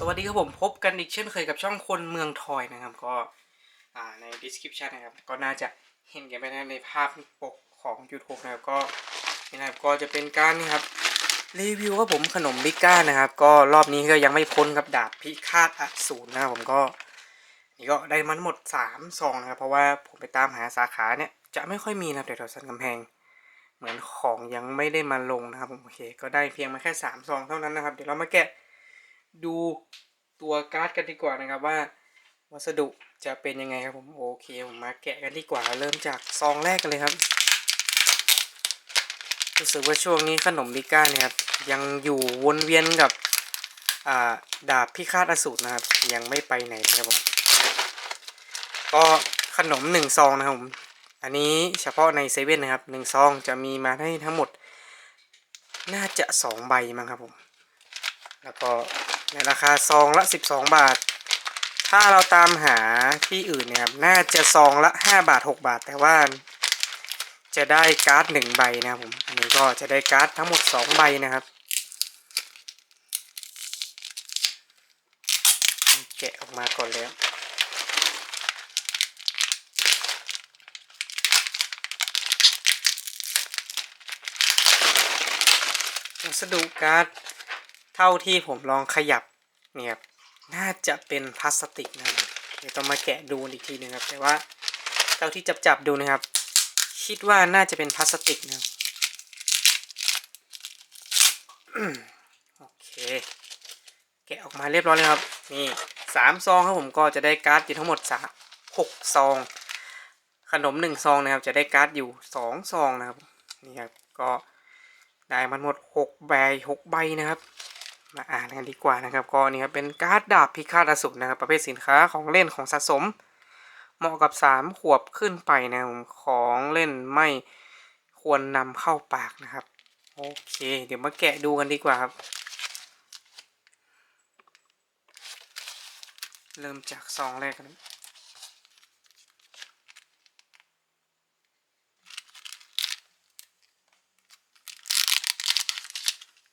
สวัสดีครับผมพบกันอีกเช่นเคยกับช่องคนเมืองทอยนะครับ ก็ใน description นะครับ ก็น่าจะเห็นกันไปนในภาพปกของ YouTube นะครับก็นี่นะครับก็จะเป็นการนี่ครับรีวิวครับผมขนมบิก้านะครับ ก็รอบนี้ก็ยังไม่พ้นครับดาบพิฆาตอสูรนะครับผมก็นี่ก็ได้มันหมด3ซองนะครับ เพราะว่าผมไปตามหาสาขาเนี่ยจะไม่ค่อยมีนะครับแถวสันกำแพง เหมือนของยังไม่ได้มาลงนะครับผมโอเค ก็ได้เพียงมาแค่3ซองเท่านั้นนะครับ เดี๋ยวเรามาแกะ ดูตัวการ์ดกันดีกว่านะครับว่า วัสดุจะเป็นยังไงครับผมโอเคผมมาแกะกันดีกว่าเริ่มจากซองแรกกันเลยครับรู้สึกว่าช่วงนี้ขนมบิก้าเนี่ยครับยังอยู่วนเวียนกับาดาบพิฆาตอสูรนะครับ ยังไม่ไปไหนนะครับผมก็ขนมหนึ่งซองนะครับผมอันนี้เฉพาะในเซเว่นนะครับหนึ่งซองจะมีมาให้ทั้งหมด น่าจะสองใบมั้งครับผม แล้วก็ ในราคาซองละ 12 บาท ถ้าเราตามหาที่อื่นเนี่ยครับน่าจะซองละ 5 บาท 6 บาท แต่ว่า จะได้การ์ด1ใบนะครับผมอันนี้ก็จะได้การ์ดทั้งหมด 2 ใบนะครับแกะออกมาก่อนแล้ววัสดุการ์ด เท่าที่ผมลองขยับเนี่ยครับน่าจะเป็นพลาสติกนะครับเดี๋ยวต้องมาแกะดูอีกทีนึงครับ แต่ว่าเท่าที่จับจับดูนะครับ คิดว่าน่าจะเป็นพลาสติกนะครับโอเคแกะออกมาเรียบร้อยแล้วครับ นี่สามซองครับผมก็จะได้การ์ดอยู่ทั้งหมดสามหกซอง ขนมหนึ่งซองนะครับ จะได้การ์ดอยู่สองซองนะครับนี่ครับก็ได้มันหมด6ใบ6ใบนะครับ มาอ่านกันดีกว่านะครับก็นี่ครับเป็นการ์ดดาบพิฆาตอสูรนะครับ ประเภทสินค้าของเล่นของสะสม เหมาะกับ 3 ขวบขึ้นไปนะครับของเล่นไม่ควรนำเข้าปากนะครับ โอเค เดี๋ยวมาแกะดูกันดีกว่าครับ เริ่มจากซองแรกกัน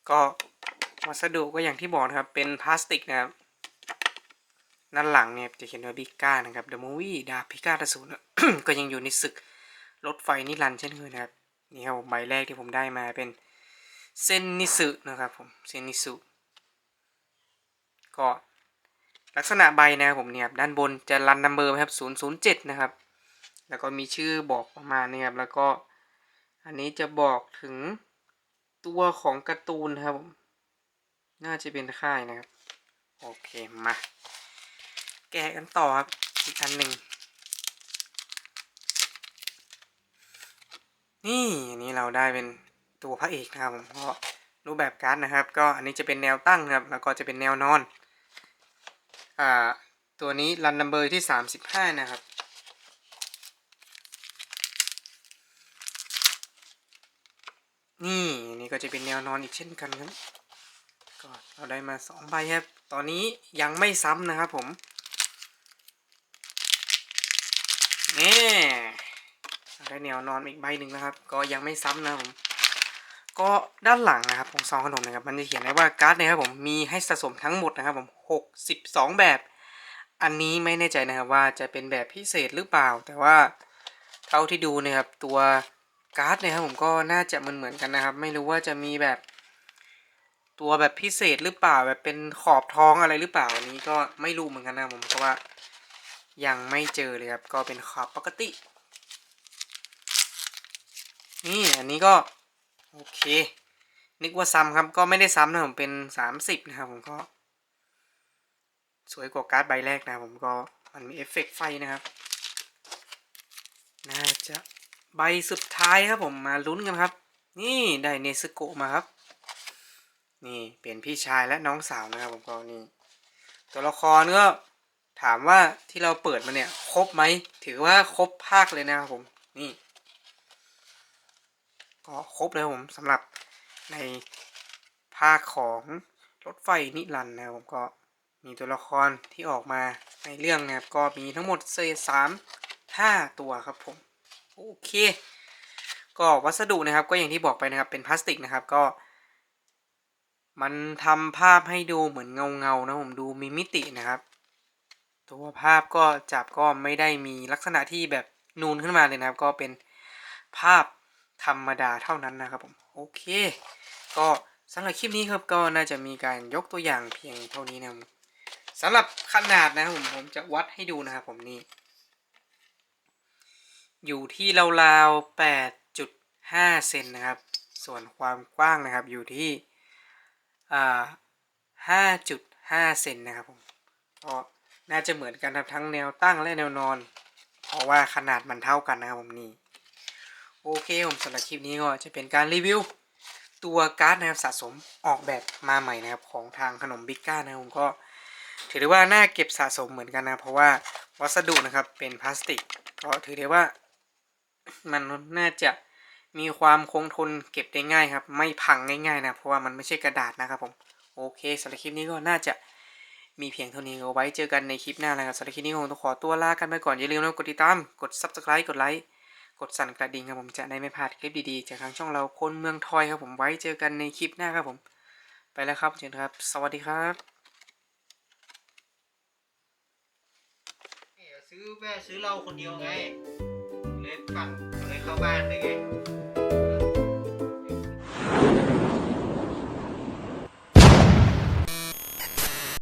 ก็ วัสดุก็อย่างที่บอกนะครับ เป็นพลาสติกนะครับ ด้านหลังเนี่ยจะเขียนว่าบิก้านะครับ The Movie ดาพิฆาตอสูรก็ยังอยู่ในศึกรถไฟนิรันดร์เช่นเคยนะครับ นี่ครับผมใบแรกที่ผมได้มาเป็นเซนนิสึนะครับผมเซนนิสึก็ลักษณะใบนะครับผมเนี่ยด้านบนจะรันนัมเบอร์ครับ007นะครับ แล้วก็มีชื่อบอกประมาณนี้ครับแล้วก็อันนี้จะบอกถึงตัวของการ์ตูนครับผม น่าจะเป็นค่ายนะครับ โอเค มา แกะกันต่อครับ อีกอันหนึ่ง นี่อันนี้เราได้เป็นตัวพระเอกนะครับผมก็รูปแบบการ์ดนะครับ ก็อันนี้จะเป็นแนวตั้งครับ แล้วก็จะเป็นแนวนอน อ่า ตัวนี้รันนัมเบอร์ที่35นะครับนี่อันนี่ก็จะเป็นแนวนอนอีกเช่นกันครับ เราได้มาสองใบครับ ตอนนี้ยังไม่ซ้ำนะครับผมนี่เราได้แนวนอนอีกใบหนึ่งนะครับ ก็ยังไม่ซ้ำนะผมก็ด้านหลังนะครับของซองขนมนะครับมันจะเขียนไว้ว่าการ์ดนะครับผมมีให้สะสมทั้งหมดนะครับผมหกสิบสองแบบ อันนี้ไม่แน่ใจนะครับว่าจะเป็นแบบพิเศษหรือเปล่า แต่ว่าเท่าที่ดูนะครับตัวการ์ดนี่ยครับผมก็น่าจะเหมือนเหมือนกันนะครับ ไม่รู้ว่าจะมีแบบ ตัวแบบพิเศษหรือเปล่าแบบเป็นขอบทองอะไรหรือเปล่าอันนี้ก็ไม่รู้เหมือนกันนะผมเพราะว่ายังไม่เจอเลยครับ ก็เป็นขอบปกติ นี่อันนี้ก็ โอเค นึกว่าซ้ำครับ ก็ไม่ได้ซ้ำนะผมเป็นสามสิบนะครับผมก็ สวยกว่าการ์ดใบแรกนะผมก็มันมีเอฟเฟกต์ไฟนะครับ น่าจะใบสุดท้ายครับผมมาลุ้นกันครับ นี่ได้เนสโกมาครับ นี่เป็นพี่ชายและน้องสาวนะครับผมก็นี่ตัวละครก็ถามว่าที่เราเปิดมาเนี่ยครบไหมถือว่าครบภาคเลยนะครับผมนี่ ก็ครบเลยครับผมสำหรับในภาคของรถไฟนิรันดร์นะครับผมก็มีตัวละครที่ออกมาในเรื่องนะครับก็มีทั้งหมดเซสามห้าตัวครับผม โอเค ก็วัสดุนะครับก็อย่างที่บอกไปนะครับเป็นพลาสติกนะครับก็ มันทำภาพให้ดูเหมือนเงาเงาๆนะผมดูมีมิตินะครับ ตัวภาพก็จับก็ไม่ได้มีลักษณะที่แบบนูนขึ้นมาเลยนะครับ ก็เป็นภาพธรรมดาเท่านั้นนะครับผมโอเค ก็สำหรับคลิปนี้ครับก็น่าจะมีการยกตัวอย่างเพียงเท่านี้นะสำหรับขนาดนะครับผมผมจะวัดให้ดูนะครับผมนี่อยู่ที่ราวๆ8.5เซนนะครับ ส่วนความกว้างนะครับอยู่ที่ อ่า5.5เซนนะครับผมก็น่าจะเหมือนกันครับทั้งแนวตั้งและแนวนอน เพราะว่าขนาดมันเท่ากันนะครับผมนี่โอเคผมสำหรับคลิปนี้ก็จะเป็นการรีวิว ตัวการ์ดนะครับสะสมออกแบบมาใหม่นะครับของทางขนมบิ๊กก้านะครับผมก็ ถือได้ว่าน่าเก็บสะสมเหมือนกันนะ เพราะว่าวัสดุนะครับเป็นพลาสติกก็ถือได้ว่ามันน่าจะ มีความคงทนเก็บได้ง่ายครับ ไม่พังง่ายๆนะเพราะว่ามันไม่ใช่กระดาษนะครับผมโอเคสำหรับคลิปนี้ก็น่าจะมีเพียงเท่านี้เอาไว้เจอกันในคลิปหน้านะครับสำหรับคลิปนี้คงต้องขอตัวลากันไปก่อนอย่าลืมนะกดติดตามกด subscribe กดไลค์กดสั่นกระดิ่งครับผมจะได้ไม่พลาดคลิปดีๆ จากทางช่องเราคนเมืองทอยครับผมไว้เจอกันในคลิปหน้าครับผม ไปแล้วครับเชิญครับ สวัสดีครับซื้อแม่ซื้อเหล้าคนเดียวไง เลยปั่น เข้าบ้านได้ไง